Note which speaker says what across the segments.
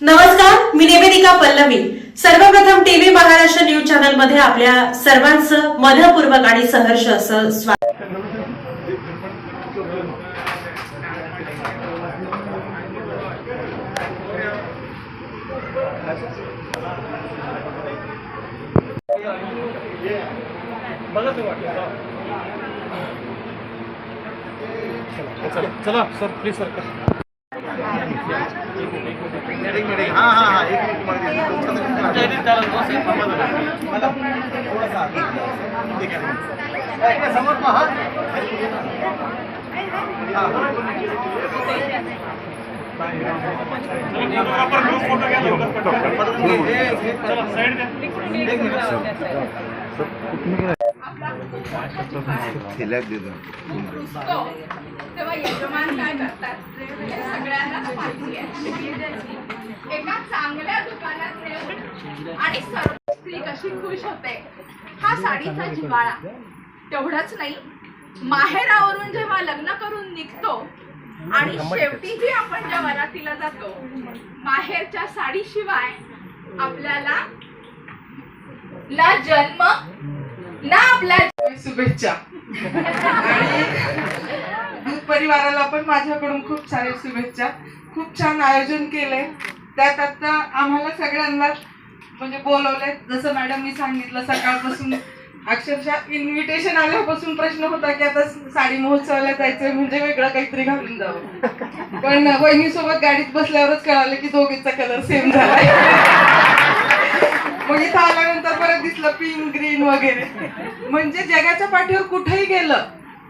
Speaker 1: नमस्कार मी निवेदिका पल्लवी. सर्वप्रथम TV Maharashtra news चॅनलमध्ये आपल्या सर्वांचं मनपूर्वक आणि सहर्ष असं स्वागत.
Speaker 2: चला सर प्लीज सर
Speaker 3: एक मिनिट हां हां हां एक मिनिट मला दे. मला थोडासा ठीक आहे इकडे समोर पहा
Speaker 4: पुसतो तेव्हा यजमान काय करतात म्हणजे सगळ्यांनाच माहिती आहे एका चांगल्या दुकानात नेऊन आणि सर्व स्त्री कशी खुश होते. हा साडीचा जिवाळा तेवढंच नाही. माहेरावरून जेव्हा लग्न करून निघतो आणि शेवटी जी आपण ज्या वरातीला जातो माहेरच्या साडीशिवाय आपल्याला ना जन्म ना आपल्या
Speaker 5: शुभेच्छा. आणि परिवाराला पण माझ्याकडून खूप सारे शुभेच्छा. खूप छान आयोजन केलंय. त्यात आता आम्हाला सगळ्यांना म्हणजे बोलवलंय. जसं मॅडमनी सांगितलं सकाळपासून अक्षरशः इन्व्हिटेशन आल्यापासून प्रश्न होता की आता साडी महोत्सवाला जायचंय म्हणजे वेगळं काहीतरी घालून जावं. पण वहिनीसोबत गाडीत बसल्यावरच कळालं की दोघींचा कलर सेम झालाय. मग इथं आल्यानंतर परत दिसलं पिंक ग्रीन वगैरे. म्हणजे जगाच्या पाठीवर कुठेही गेलं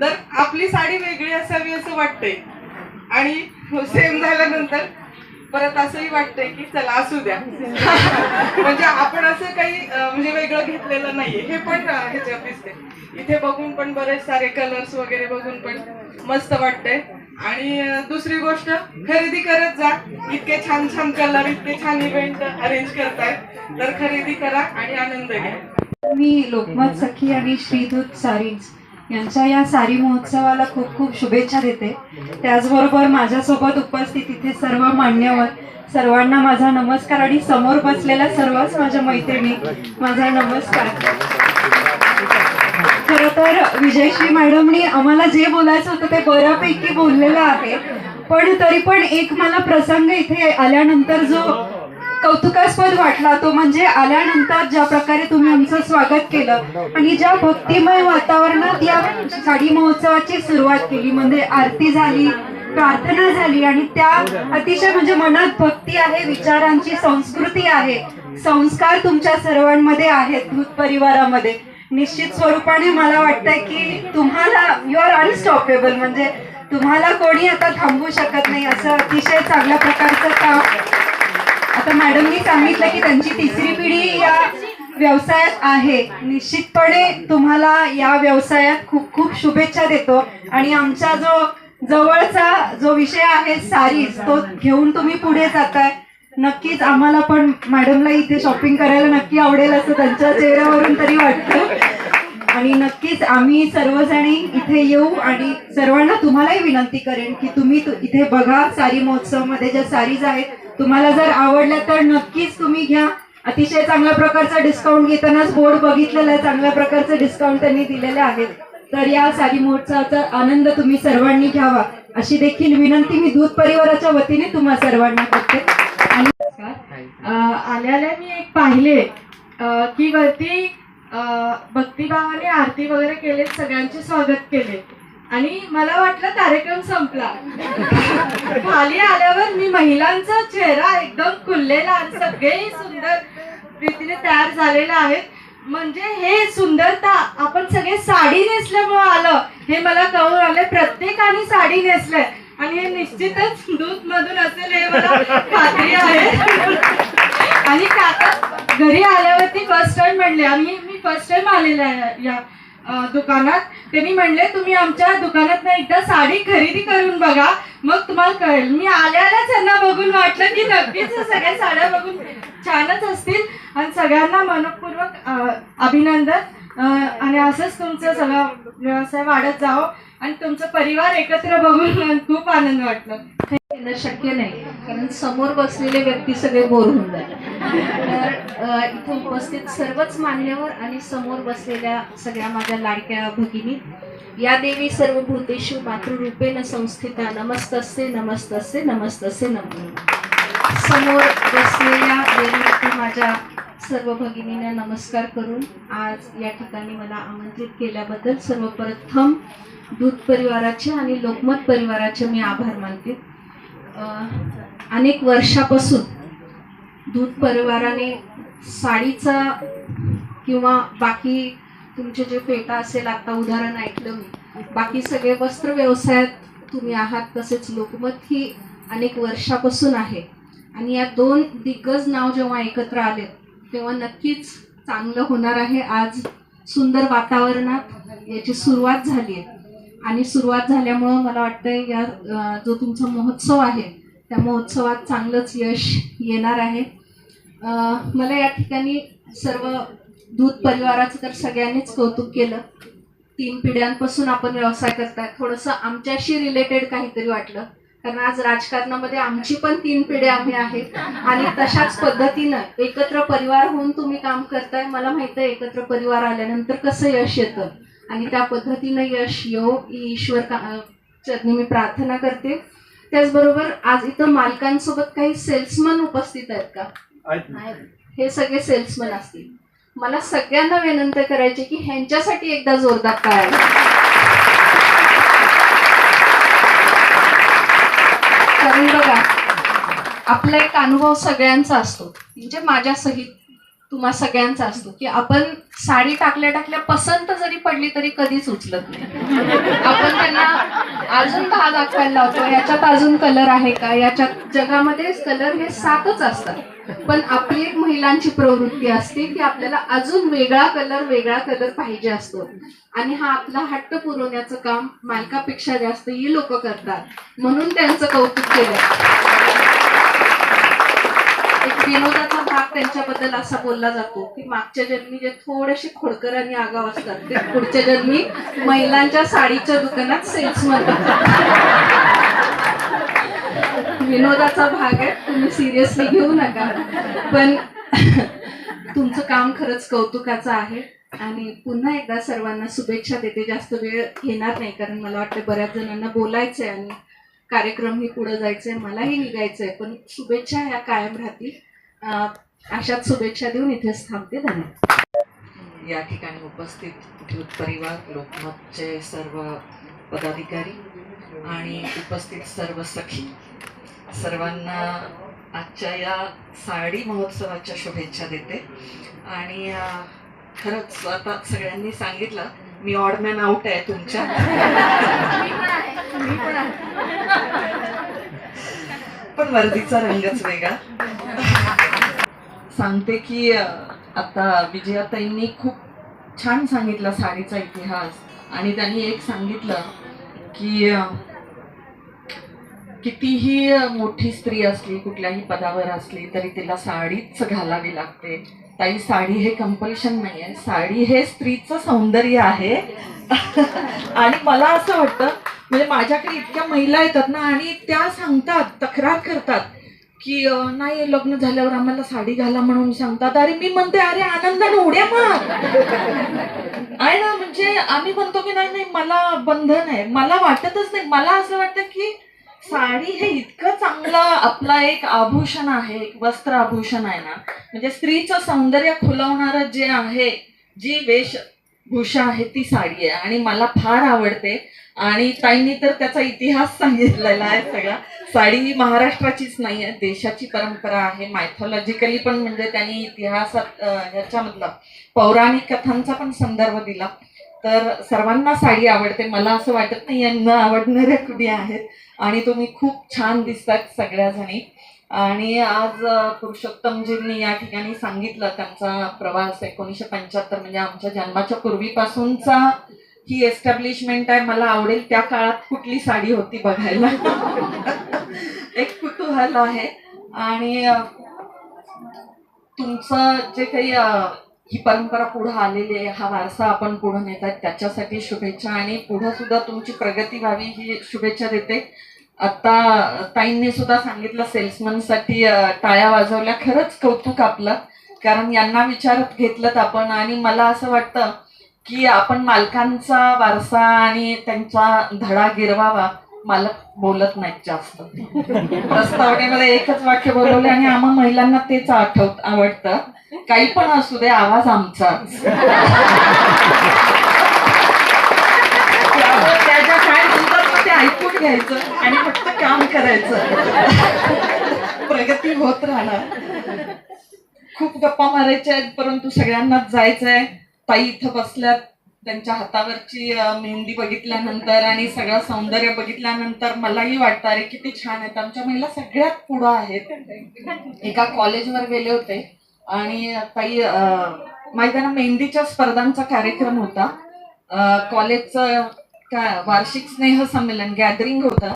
Speaker 5: तर आपली साडी वेगळी असावी असं वाटतंय. आणि सेम झाल्यानंतर परत असंही वाटतंय की चला असू द्या. म्हणजे आपण असं काही म्हणजे वेगळं घेतलेलं नाहीये. हे पण ह्याच्यात दिसते इथे बघून पण बरेच सारे कलर्स वगैरे बघून पण मस्त वाटतंय. आणि दुसरी गोष्ट खरेदी करत जा. इतके छान छान कलर इतके छान इव्हेंट अरेंज करताय. तर खरेदी करा आणि आनंद घ्या.
Speaker 6: मी लोकमत सखी आणि श्रीदूत सारीज यांच्या या सारी महोत्सवाला खूप खूप शुभेच्छा देते. त्याचबरोबर माझ्यासोबत उपस्थित इथे सर्व मान्यवर सर्वांना माझा नमस्कार आणि समोर बसलेल्या सर्वच माझ्या मैत्रिणी माझा नमस्कार. खरं तर विजयश्री मॅडमनी आम्हाला जे बोलायचं होतं ते बऱ्यापैकी बोललेलं आहे. पण तरी पण एक मला प्रसंग इथे आल्यानंतर जो कौतुकास्पद वाटला तो म्हणजे आल्यानंतर ज्या प्रकारे तुम्ही आमचं स्वागत केलं आणि ज्या भक्तिमय वातावरणात या साडी महोत्सवाची सुरुवात केली म्हणजे आरती झाली प्रार्थना झाली आणि त्या अतिशय म्हणजे मनात भक्ती आहे विचारांची संस्कृती आहे संस्कार तुमच्या सर्वांमध्ये आहेत दूध परिवारामध्ये. निश्चित स्वरूपाने मला वाटतंय की तुम्हाला यू आर अनस्टॉपेबल म्हणजे तुम्हाला कोणी आता थांबवू शकत नाही असं अतिशय चांगल्या प्रकारचं काम आता मॅडमनी सांगितलं की त्यांची तिसरी पिढी या व्यवसायात आहे. निश्चितपणे तुम्हाला या व्यवसायात खूप खूप शुभेच्छा देतो. आणि आमचा जो जवळचा जो विषय आहे सारीज तो घेऊन तुम्ही पुढे जाताय. नक्कीच आम्हाला पण मॅडमला इथे शॉपिंग करायला नक्की आवडेल असं त्यांच्या चेहऱ्यावरून तरी वाटतं. आणि नक्कीच आम्ही सर्वजणी इथे येऊ आणि सर्वांना तुम्हालाही विनंती करेन की तुम्ही इथे बघा सारी महोत्सवमध्ये ज्या सारीज आहेत. तुम्हाला जर आवडल्या तर नक्कीच तुम्ही घ्या. अतिशय चांगल्या प्रकारचा डिस्काउंट घेतानाच बोर्ड बघितलेला आहे. चांगल्या प्रकारचे डिस्काउंट त्यांनी दिलेले आहेत तर या सारी महोत्सवाचा आनंद तुम्ही सर्वांनी घ्यावा. अशी देखील विनंती मी दूध परिवाराच्या वतीने तुम्हा सर्वांना करते. आणि
Speaker 7: आल्याला मी एक पाहिले. की वरती अं, भक्तिभावाने आरती वगैरे केले सगळ्यांचे स्वागत केले. आणि मला वाटलं कार्यक्रम संपला. खाली आल्यावर मी महिलांचा चेहरा एकदम खुललेला आणि सगळेही सुंदर रीतीने तयार झालेला आहेत. म्हणजे हे सुंदरता आपण सगळे साडी नेसल्यामुळे आलं. हे मला कळून आले प्रत्येकाने साडी नेसलंय. आणि हे निश्चितच दूध मधून असेल हे मला खात्री आहे. आणि काका घरी आल्यावरती फर्स्ट टाइम म्हणले आम्ही फर्स्ट टाइम आलेला आहे या दुकानात. त्यांनी म्हणले तुम्ही आमच्या दुकानात एकदा साडी खरेदी करून बघा. मग तुम्हाला कळेल. मी आल्यालाच त्यांना बघून वाटलं की नक्कीच सगळ्या साड्या बघून छानच असतील. आणि सगळ्यांना मनपूर्वक अभिनंदन. आणि असंच तुमचं सगळा व्यवसाय वाढत जावं. आणि तुमचं परिवार एकत्र बघून खूप आनंद वाटलं
Speaker 8: शक्य नाही. कारण समोर बसलेले व्यक्ती सगळे बोर होऊन जातात. तर इथे इथं उपस्थित सर्वच मान्यवर आणि समोर बसलेल्या सगळ्या माझ्या लाडक्या भगिनी. या देवी सर्व भूतेषु मातृरूपेण संस्थिता. नमस्तस्ते नमस्तस्ते नमस्तस्ते नमो समोर बसलेल्या देवीवरती माझ्या सर्व भगिनींना नमस्कार करून आज या ठिकाणी मला आमंत्रित केल्याबद्दल सर्वप्रथम दूध परिवाराचे आणि लोकमत परिवाराचे मी आभार मानते. अनेक वर्षापासून दूध परिवाराने साडीचा किंवा बाकी तुमचे जे फेटा असेल आता उदाहरण ऐकलं मी. बाकी सगळे वस्त्र व्यवसायात तुम्ही आहात तसेच लोकमत ही अनेक वर्षापासून आहे. आणि या दोन दिग्गज नाव जेव्हा एकत्र आले तेव्हा नक्कीच चांगलं होणार आहे. आज सुंदर वातावरणात याची सुरुवात झाली आहे. आणि सुरुवात झाल्यामुळं मला वाटतं या जो तुमचा महोत्सव आहे त्या महोत्सवात चांगलंच यश येणार आहे. मला या ठिकाणी सर्व दूध परिवाराचं तर सगळ्यांनीच कौतुक केलं. तीन पिढ्यांपासून आपण व्यवसाय करताय. थोडंसं आमच्याशी रिलेटेड काहीतरी वाटलं. कारण आज राजकारणामध्ये आमची पण तीन पिढ्या आम्ही आहेत. आणि तशाच पद्धतीनं एकत्र परिवार होऊन तुम्ही काम करताय. मला माहीत आहे एकत्र परिवार आल्यानंतर कसं यश येतं. आणि त्या पद्धतीनं यश येऊ ईश्वर का चरणी मी प्रार्थना करते. त्याचबरोबर आज इथं मालकांसोबत काही सेल्समन उपस्थित आहेत का? हे सगळे सेल्समन असतील. मला सगळ्यांना विनंती करायची की ह्यांच्यासाठी एकदा जोरदार काय कारण बघा आपला एक अनुभव सगळ्यांचा असतो. म्हणजे माझ्या सहित तुम्हा सगळ्यांचा असतो. की आपण साडी टाकल्या टाकल्या पसंत जरी पडली तरी कधीच उचलत नाही. आपण त्यांना अजून दहा दाखवायला लावतो. याच्यात अजून कलर आहे का? याच्यात जगामध्ये कलर हे सातच असतात. पण आपली एक महिलांची प्रवृत्ती असते की आपल्याला अजून वेगळा कलर वेगळा कलर पाहिजे असतो. आणि हा आपला हट्ट पुरवण्याचं काम मालकापेक्षा जास्त ही लोक करतात. म्हणून त्यांचं कौतुक केलं. एक विनोदाचा राग त्यांच्याबद्दल असा बोलला जातो की मागच्या जन्मी जे थोडेसे खोडकर आणि आगाव असतात ते पुढच्या जन्मी महिलांच्या साडीच्या दुकानात सेल्समन विनोदाचा भाग आहे तुम्ही सिरियसली घेऊ नका. पण तुमचं काम खरंच कौतुकाचं आहे आणि पुन्हा एकदा सर्वांना शुभेच्छा देते. जास्त वेळ घेणार नाही कारण मला वाटतं बऱ्याच जणांना बोलायचंय आणि कार्यक्रम हे पुढे जायचंय मलाही निघायचंय. पण शुभेच्छा ह्या कायम राहतील. अशाच शुभेच्छा देऊन इथेच थांबते. धन्यवाद.
Speaker 9: या ठिकाणी उपस्थित दूध परिवार लोकमतचे सर्व पदाधिकारी आणि उपस्थित सर्व सखी सर्वांना आजच्या या साडी महोत्सवाच्या शुभेच्छा देते. आणि खरंच आता सगळ्यांनी सांगितलं मी ऑडमॅन आउट आहे तुमच्या.
Speaker 4: पण
Speaker 9: वर्दीचा रंगच वेगळा. सांगते की आता विजयाताईंनी खूप छान सांगितलं साडीचा इतिहास. आणि त्यांनी एक सांगितलं की कितीही मोठी स्त्री असली कुठल्याही पदावर असली तरी तिला साडीच घालावी लागते. ताई साडी हे कंपल्शन नाही आहे साडी हे स्त्रीचं सौंदर्य आहे. आणि मला असं वाटतं म्हणजे माझ्याकडे इतक्या महिला येतात ना आणि त्या सांगतात तक्रार करतात की नाही लग्न झाल्यावर आम्हाला साडी घाला म्हणून सांगतात. अरे मी म्हणते अरे आनंदाने उड्या मार. आहे ना म्हणजे आम्ही म्हणतो की नाही नाही मला बंधन आहे. मला वाटतच नाही. मला असं वाटतं की साडी हे इतकं चांगलं आपला एक आभूषण आहे वस्त्र आभूषण आहे ना. म्हणजे स्त्रीचं सौंदर्य खुलवणारं जे आहे जी वेशभूषा आहे ती साडी आहे. आणि मला फार आवडते. आणि ताईंनी तर त्याचा इतिहास सांगितलेला आहे सगळा. साडी ही महाराष्ट्राचीच नाही आहे देशाची परंपरा आहे मायथॉलॉजिकली पण म्हणजे त्यांनी इतिहासात अं, ह्याच्यामधला पौराणिक कथांचा पण संदर्भ दिला. तर सर्वांना साडी आवडते. मला असं वाटत नाही यांना आवडणाऱ्या कुणी आहेत. आणि तुम्ही खूप छान दिसतात सगळ्याजणी. आणि आज पुरुषोत्तमजींनी या ठिकाणी सांगितलं त्यांचा प्रवास एकोणीसशे पंच्याहत्तर म्हणजे आमच्या जन्माच्या पूर्वीपासूनचा ही एस्टॅब्लिशमेंट आहे. मला आवडेल त्या काळात कुठली साडी होती बघायला. व्हायला आहे. आणि तुमचं जे काही ही परंपरा पुढे आलेली आहे हा वारसा आपण पुढे नेतात त्याच्यासाठी शुभेच्छा. आणि पुढे सुद्धा तुमची प्रगती व्हावी ही शुभेच्छा देते. आता ताईंनी सुद्धा सांगितलं सेल्समनसाठी टाळ्या वाजवल्या. खरंच कौतुक आपलं. कारण यांना विचारत घेतलं आपण. आणि मला असं वाटतं की आपण मालकांचा वारसा आणि त्यांचा धडा गिरवावा. मालक बोलत नाहीत जास्त. प्रस्तावनेमध्ये एकच वाक्य बोलवले आणि आम्हा महिलांना तेच आठवत आवडतं. काही पण असू दे आवाज आमचा. त्याच्या काय म्हणतात ते ऐकून घ्यायचं आणि फक्त काम करायचं. प्रगती होत राहणार. खूप गप्पा मारायच्या आहेत परंतु सगळ्यांनाच जायचंय. ताई इथं बसल्यात. त्यांच्या हातावरची मेहंदी बघितल्यानंतर आणि सगळं सौंदर्य बघितल्यानंतर मलाही वाटतं अरे किती छान आहेत. आमच्या महिला सगळ्यात पुढं आहेत. एका कॉलेजवर गेले होते आणि काही माहिती आहे ना मेहंदीच्या स्पर्धांचा कार्यक्रम होता. कॉलेजचं वार्षिक स्नेह संमेलन गॅदरिंग होतं.